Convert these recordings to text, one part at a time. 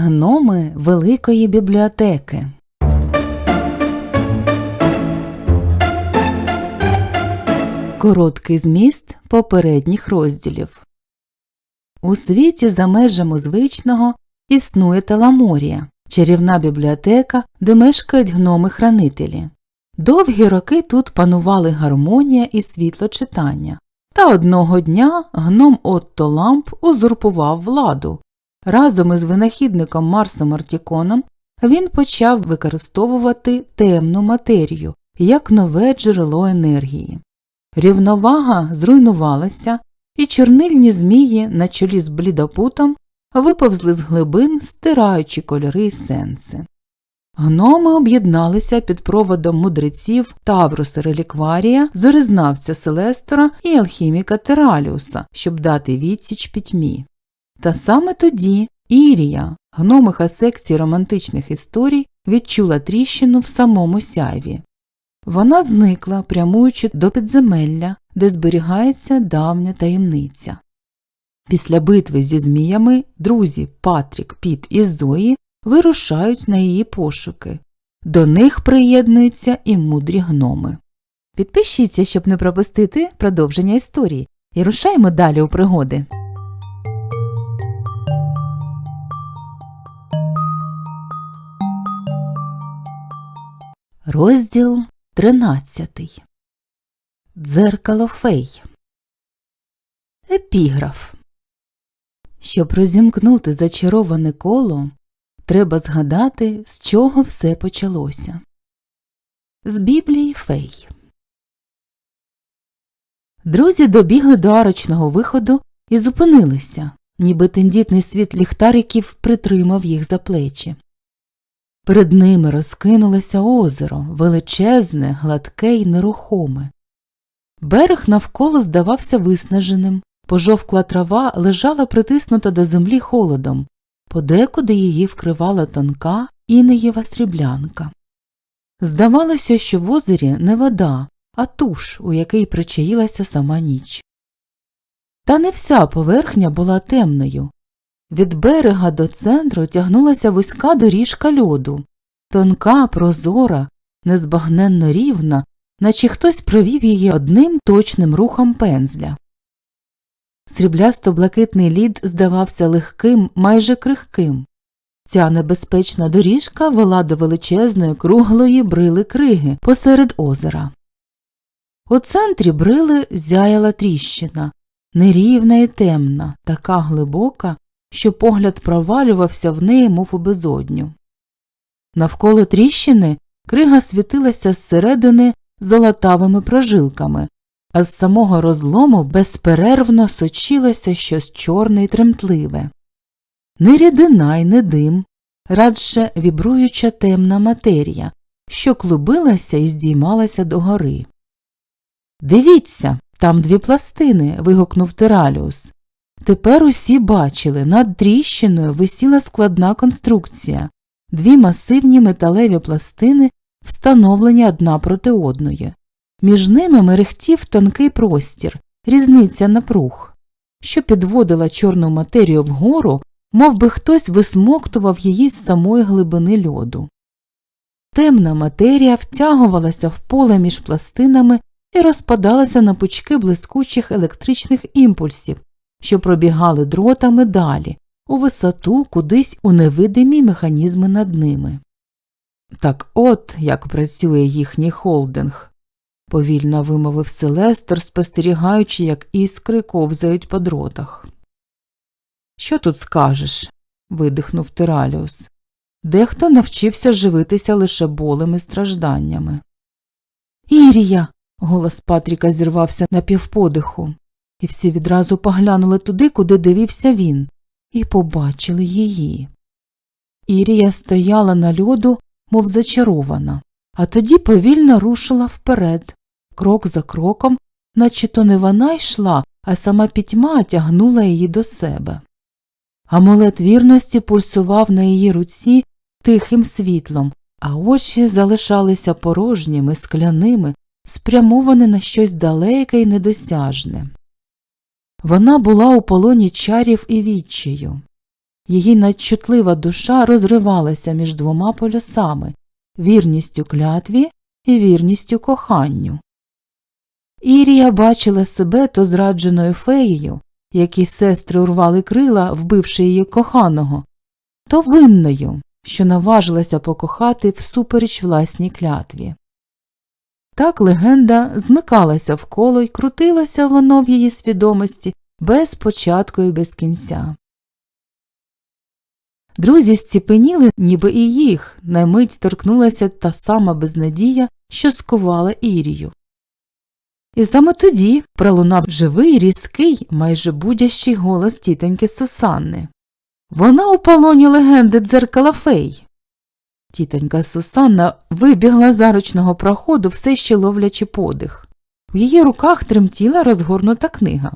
Гноми Великої бібліотеки. Короткий зміст попередніх розділів. У світі за межами звичного існує Теламорія, чарівна бібліотека, де мешкають гноми-хранителі. Довгі роки тут панували гармонія і світлочитання. Та одного дня гном Отто Ламп узурпував владу. Разом із винахідником Марсом Артіконом він почав використовувати темну матерію як нове джерело енергії. Рівновага зруйнувалася, і чорнильні змії на чолі з блідопутом виповзли з глибин, стираючи кольори й сенси. Гноми об'єдналися під проводом мудреців Тавруса Релікварія, зоризнавця Селестора і алхіміка Тераліуса, щоб дати відсіч пітьмі. Та саме тоді Ірія, гномиха секції романтичних історій, відчула тріщину в самому сяйві. Вона зникла, прямуючи до підземелля, де зберігається давня таємниця. Після битви зі зміями друзі Патрік, Піт і Зої вирушають на її пошуки. До них приєднуються і мудрі гноми. Підпишіться, щоб не пропустити продовження історії, і рушаємо далі у пригоди. Розділ тринадцятий Дзеркало фей Епіграф Щоб розімкнути зачароване коло, треба згадати, з чого все почалося. З Біблії Фей. Друзі добігли до арочного виходу і зупинилися, ніби тендітний світ ліхтариків притримав їх за плечі. Перед ними розкинулося озеро, величезне, гладке й нерухоме. Берег навколо здавався виснаженим, пожовкла трава лежала притиснута до землі холодом, подекуди її вкривала тонка інеєва сріблянка. Здавалося, що в озері не вода, а туш, у який причаїлася сама ніч. Та не вся поверхня була темною. Від берега до центру тягнулася вузька доріжка льоду, тонка, прозора, незбагненно рівна, наче хтось провів її одним точним рухом пензля. Сріблясто блакитний лід здавався легким, майже крихким. Ця небезпечна доріжка вела до величезної круглої брили криги посеред озера. У центрі брили зяяла тріщина, нерівна і темна, така глибока, що погляд провалювався в неї, мов у безодню. Навколо тріщини крига світилася зсередини золотавими прожилками, а з самого розлому безперервно сочилося щось чорне й тремтливе. Не рідина й не дим, радше вібруюча темна матерія, що клубилася і здіймалася догори. Дивіться, там дві пластини. вигукнув Тераліус. Тепер усі бачили, над тріщиною висіла складна конструкція, дві масивні металеві пластини, встановлені одна проти одної. Між ними мерехтів тонкий простір, різниця напруг, що підводила чорну матерію вгору, мов би хтось висмоктував її з самої глибини льоду. Темна матерія втягувалася в поле між пластинами і розпадалася на пучки блискучих електричних імпульсів, що пробігали дротами далі, у висоту кудись у невидимі механізми над ними. Так от як працює їхній холдинг, повільно вимовив Селестер, спостерігаючи, як іскри ковзають по дротах. Що тут скажеш? видихнув Тираліус. Дехто навчився живитися лише болем і стражданнями. Ірія. голос Патріка зірвався на півподиху, і всі відразу поглянули туди, куди дивився він, і побачили її. Ірія стояла на льоду, мов зачарована, а тоді повільно рушила вперед, крок за кроком, наче то не вона йшла, а сама пітьма тягнула її до себе. Амулет вірності пульсував на її руці тихим світлом, а очі залишалися порожніми, скляними, спрямовані на щось далеке і недосяжне. Вона була у полоні чарів і відчаю. Її надчутлива душа розривалася між двома полюсами вірністю клятві і вірністю коханню. Ірія бачила себе то зрадженою феєю, якій сестри урвали крила, вбивши її коханого, то винною, що наважилася покохати всупереч власній клятві. Так легенда змикалася в коло й крутилося воно в її свідомості без початку і без кінця. Друзі зціпеніли, ніби і їх, на мить торкнулася та сама безнадія, що скувала Ірію. І саме тоді пролунав живий, різкий, майже будящий голос тітоньки Сусанни. Вона у полоні легенди дзеркала фей. Тітонька Сусанна вибігла з арочного проходу, все ще ловлячи подих. В її руках тремтіла розгорнута книга.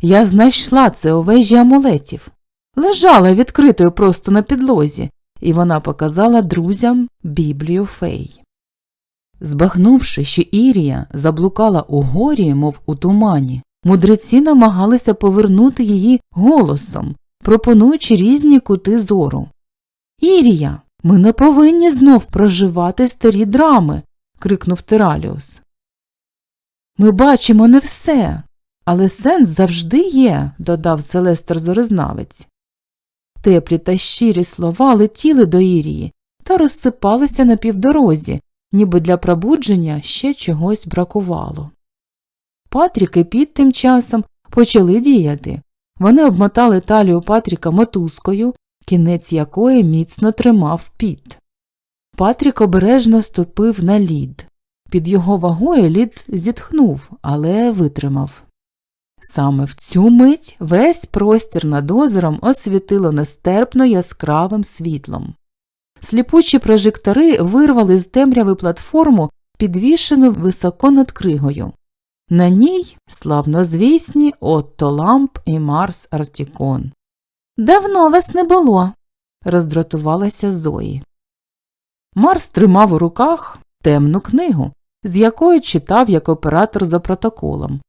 Я знайшла це у вежі амулетів. Лежала відкритою просто на підлозі, і вона показала друзям Біблію фей. Збагнувши, що Ірія заблукала у горі, мов у тумані, мудреці намагалися повернути її голосом, пропонуючи різні кути зору. Ірія, ми не повинні знов проживати старі драми. крикнув Тираліус. Ми бачимо не все, але сенс завжди є, додав Селестер Зорезнавець. Теплі та щирі слова летіли до Ірії та розсипалися на півдорозі, ніби для пробудження ще чогось бракувало. Патрік і Піт тим часом почали діяти. Вони обмотали талію Патріка мотузкою, кінець якої міцно тримав піт. Патрік обережно ступив на лід. Під його вагою лід зітхнув, але витримав. Саме в цю мить весь простір над озером освітило нестерпно яскравим світлом. Сліпучі прожектори вирвали з темряви платформу, підвішену високо над кригою. На ній славнозвісні Отто Ламп і Марс Артікон. Давно вас не було, роздратувалася Зої. Марс тримав у руках темну книгу, з якої читав як оператор за протоколом,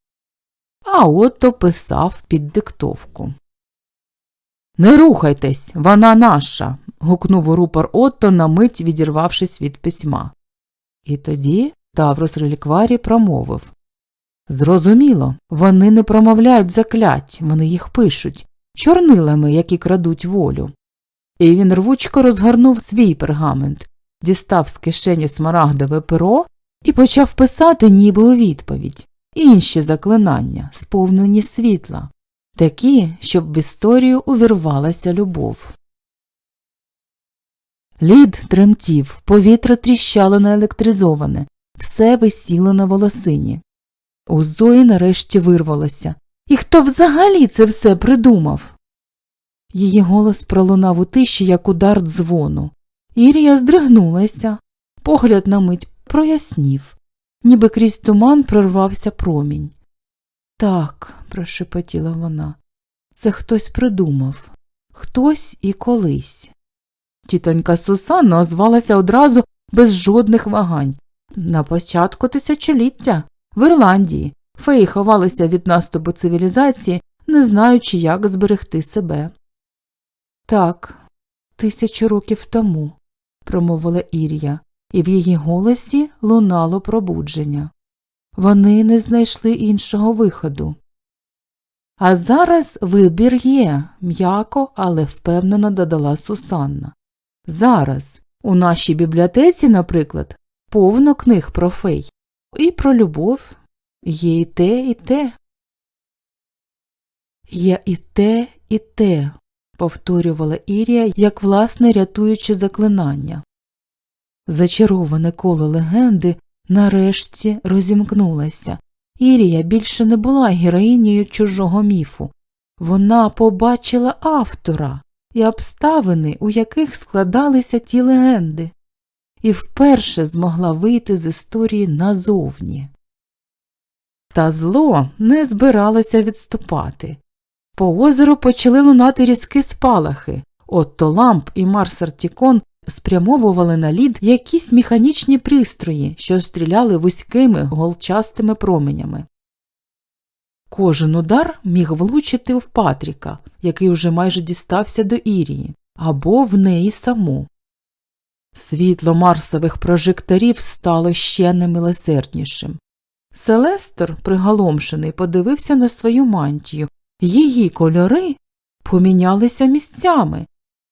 а Отто писав під диктовку. Не рухайтесь, вона наша. гукнув рупор Отто, на мить відірвавшись від письма. І тоді Таврос Релікварі промовив Зрозуміло, вони не промовляють заклять, вони їх пишуть, чорнилами, які крадуть волю. І він рвучко розгорнув свій пергамент, дістав з кишені смарагдове перо і почав писати, ніби у відповідь, інші заклинання, сповнені світла, такі, щоб в історію увірвалася любов. Лід тремтів, повітря тріщало наелектризоване, все висіло на волосині. У Зої нарешті вирвалося. І хто взагалі це все придумав? Її голос пролунав у тиші, як удар дзвону. Ірія здригнулася, погляд на мить прояснів, ніби крізь туман прорвався промінь. Так, прошепотіла вона, це хтось придумав, хтось і колись. Тітонька Сусанна озвалася одразу без жодних вагань. На початку тисячоліття в Ірландії феї ховалися від наступу цивілізації, не знаючи, як зберегти себе. Так, тисячу років тому, промовила Ір'я, і в її голосі лунало пробудження. Вони не знайшли іншого виходу. А зараз вибір є, м'яко, але впевнено додала Сусанна. Зараз, у нашій бібліотеці, наприклад, повно книг про фей, і про любов є і те, і те. Є і те, і те, повторювала Ірія, як власне рятуючи заклинання. Зачароване коло легенди нарешті розімкнулося. Ірія більше не була героїнею чужого міфу. Вона побачила автора і обставини, у яких складалися ті легенди, і вперше змогла вийти з історії назовні. Та зло не збиралося відступати. По озеру почали лунати різкі спалахи. Отто ламп і Марс Артікон спрямовували на лід якісь механічні пристрої, що стріляли вузькими голчастими променями. Кожен удар міг влучити в Патріка, який уже майже дістався до Ірії, або в неї саму. Світло марсових прожекторів стало ще немилосерднішим. Селестор, приголомшений, подивився на свою мантію. Її кольори помінялися місцями.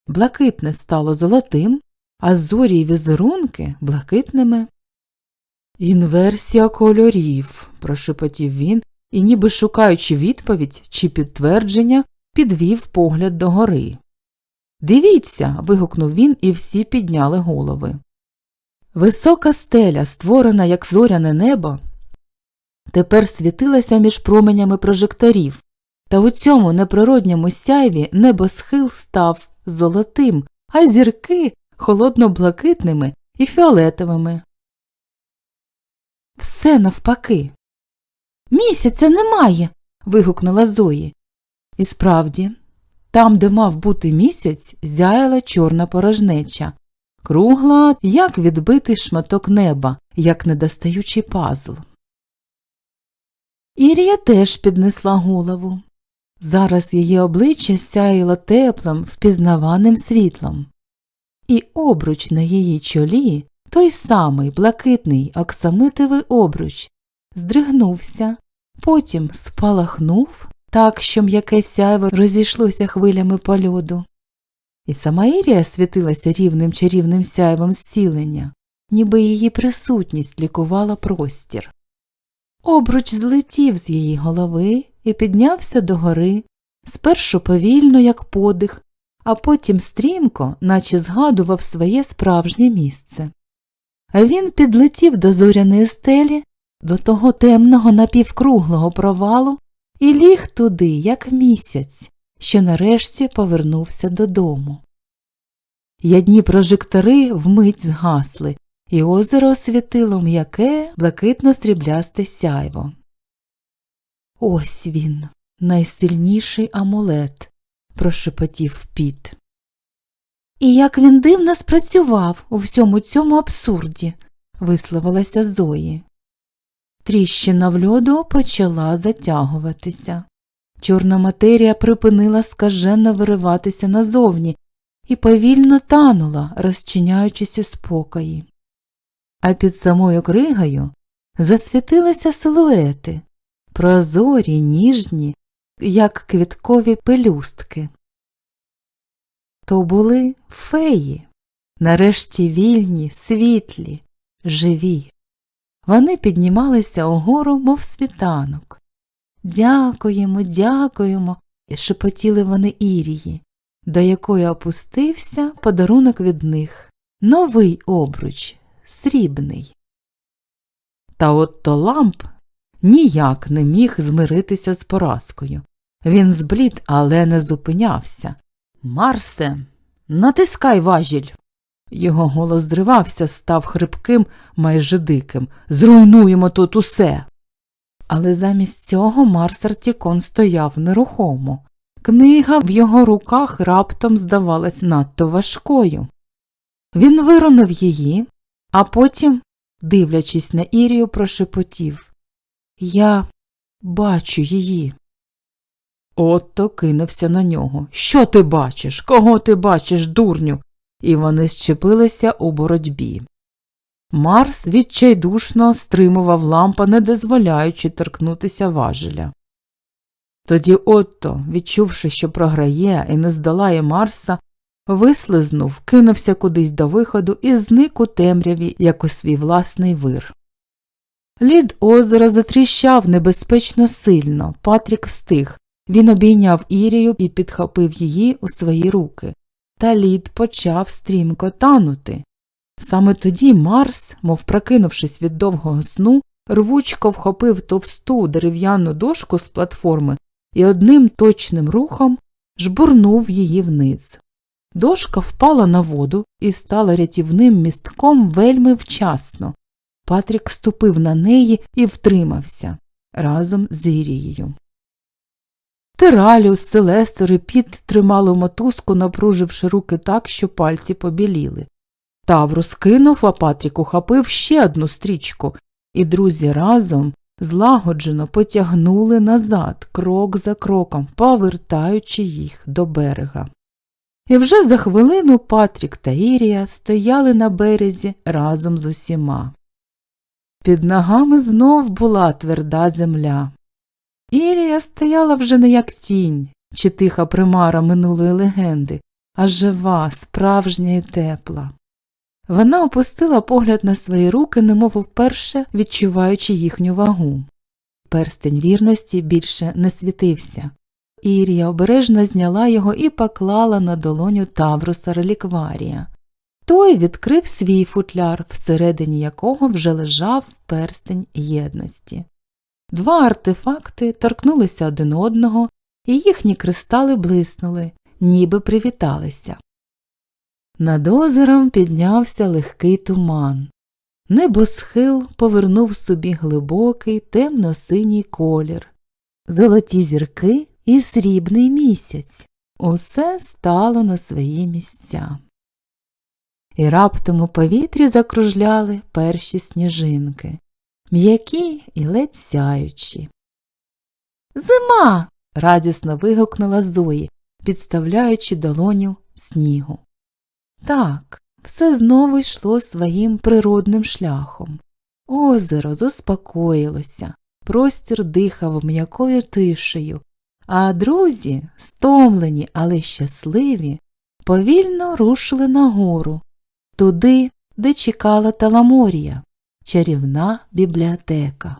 Блакитне стало золотим, а зорі й візерунки блакитними. Інверсія кольорів, прошепотів він і, ніби шукаючи відповідь чи підтвердження, підвів погляд догори. Дивіться. вигукнув він, і всі підняли голови. Висока стеля, створена як зоряне небо, тепер світилася між променями прожекторів, та у цьому неприродньому сяйві небосхил став золотим, а зірки холодно-блакитними і фіолетовими. Все навпаки. Місяця немає. вигукнула Зої. І справді, там, де мав бути місяць, зяяла чорна порожнеча, кругла, як відбитий шматок неба, як недостаючий пазл. Ірія теж піднесла голову. Зараз її обличчя сяїло теплим, впізнаваним світлом, і обруч на її чолі, той самий блакитний оксамитовий обруч, здригнувся, потім спалахнув так, що м'яке сяйво розійшлося хвилями по льоду. І сама Ірія світилася рівним чарівним сяйвом зцілення, ніби її присутність лікувала простір. Обруч злетів з її голови і піднявся догори, спершу повільно, як подих, а потім стрімко, наче згадував своє справжнє місце. Він підлетів до зоряної стелі, до того темного напівкруглого провалу і ліг туди, як місяць, що нарешті повернувся додому. Ядні прожектори вмить згасли, і озеро освітило м'яке, блакитно сріблясте сяйво. Ось він, найсильніший амулет, прошепотів піт. І як він дивно спрацював у всьому цьому абсурді, висловилася Зої. Тріщина в льоду почала затягуватися. Чорна матерія припинила скаженно вириватися назовні і повільно танула, розчиняючись у спокої. А під самою кригою засвітилися силуети, прозорі, ніжні, як квіткові пелюстки. То були феї, нарешті вільні, світлі, живі. Вони піднімалися угору, мов світанок. Дякуємо, дякуємо, шепотіли вони Ірії, до якої опустився подарунок від них новий обруч, срібний. Та от то ламп ніяк не міг змиритися з поразкою. Він зблід, але не зупинявся. Марсе, натискай важіль. Його голос зривався, став хрипким, майже диким. Зруйнуємо тут усе. Але замість цього Марсер Тікон стояв нерухомо. Книга в його руках раптом здавалась надто важкою. Він виронив її, а потім, дивлячись на Ірію, прошепотів Я бачу її. Отто кинувся на нього. Що ти бачиш? Кого ти бачиш, дурню? І вони щепилися у боротьбі. Марс відчайдушно стримував лампа, не дозволяючи торкнутися важеля. Тоді Отто, відчувши, що програє і не здолає Марса, вислизнув, кинувся кудись до виходу і зник у темряві, як у свій власний вир. Лід озера затріщав небезпечно сильно, Патрік встиг. Він обійняв Ірію і підхопив її у свої руки, та лід почав стрімко танути. Саме тоді Марс, мов прокинувшись від довгого сну, рвучко вхопив товсту дерев'яну дошку з платформи і одним точним рухом жбурнув її вниз. Дошка впала на воду і стала рятівним містком вельми вчасно. Патрік ступив на неї і втримався разом з Ірією. Тираліус, Селестер і Піт тримали мотузку, напруживши руки так, що пальці побіліли. Таврус кинув, а Патрік ухопив ще одну стрічку, і друзі разом злагоджено потягнули назад, крок за кроком, повертаючи їх до берега. І вже за хвилину Патрік та Ірія стояли на березі разом з усіма. Під ногами знов була тверда земля. Ірія стояла вже не як тінь чи тиха примара минулої легенди, а жива, справжня і тепла. Вона опустила погляд на свої руки, немов вперше відчуваючи їхню вагу. Перстень вірності більше не світився. Ірія обережно зняла його і поклала на долоню Тавруса релікварія. Той відкрив свій футляр, всередині якого вже лежав перстень єдності. Два артефакти торкнулися один одного, і їхні кристали блиснули, ніби привіталися. Над озером піднявся легкий туман. Небосхил повернув собі глибокий темно-синій колір, золоті зірки і срібний місяць. Усе стало на свої місця. І раптом у повітрі закружляли перші сніжинки, м'які і ледь сяючі. Зима. радісно вигукнула Зої, підставляючи долоню снігу. Так, все знову йшло своїм природним шляхом. Озеро заспокоїлося, простір дихав м'якою тишею, а друзі, стомлені, але щасливі, повільно рушили нагору, туди, де чекала Таламорія, чарівна бібліотека.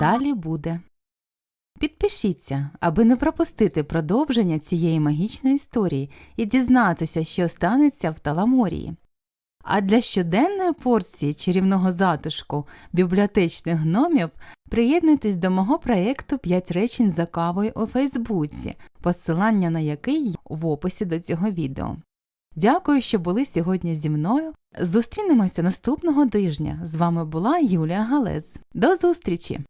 Далі буде. Підпишіться, аби не пропустити продовження цієї магічної історії і дізнатися, що станеться в Таламорії. А для щоденної порції чарівного затишку бібліотечних гномів приєднуйтесь до мого проєкту «5 речень за кавою у Фейсбуці, посилання на який в описі до цього відео. Дякую, що були сьогодні зі мною. Зустрінемося наступного тижня. З вами була Юлія Галез. До зустрічі!